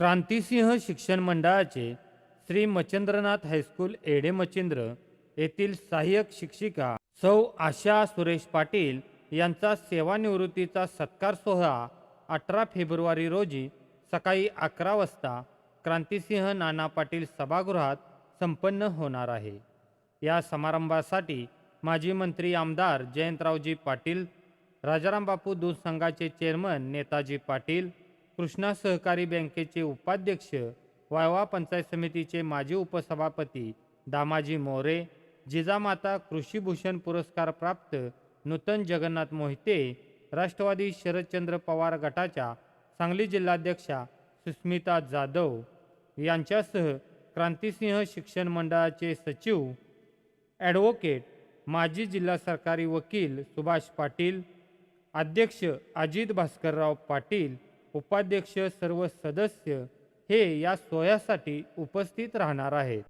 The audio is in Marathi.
क्रांतिसिंह शिक्षण मंडळाचे श्री मच्छंद्रनाथ हायस्कूल एडे मच्छिंद्र येथील सहाय्यक शिक्षिका सौ आशा सुरेश पाटील यांचा सेवानिवृत्तीचा सत्कार सोहळा अठरा फेब्रुवारी रोजी सकाळी अकरा वाजता क्रांतिसिंह नाना पाटील सभागृहात संपन्न होणार आहे. या समारंभासाठी माजी मंत्री आमदार जयंतरावजी पाटील राजाराम बापू दूध संघाचे चेअरमन नेताजी पाटील कृष्णा सहकारी बँकेचे उपाध्यक्ष वायवा पंचायत समितीचे माजी उपसभापती दामाजी मोरे जिजामाता कृषीभूषण पुरस्कार प्राप्त नूतन जगन्नाथ मोहिते राष्ट्रवादी शरदचंद्र पवार गटाच्या सांगली जिल्हाध्यक्षा सुस्मिता जाधव यांच्यासह क्रांतिसिंह शिक्षण मंडळाचे सचिव ॲडव्होकेट माजी जिल्हा सरकारी वकील सुभाष पाटील अध्यक्ष अजित भास्करराव पाटील उपाध्यक्ष सर्व सदस्य हे या सोहळ्यासाठी उपस्थित राहणार आहेत.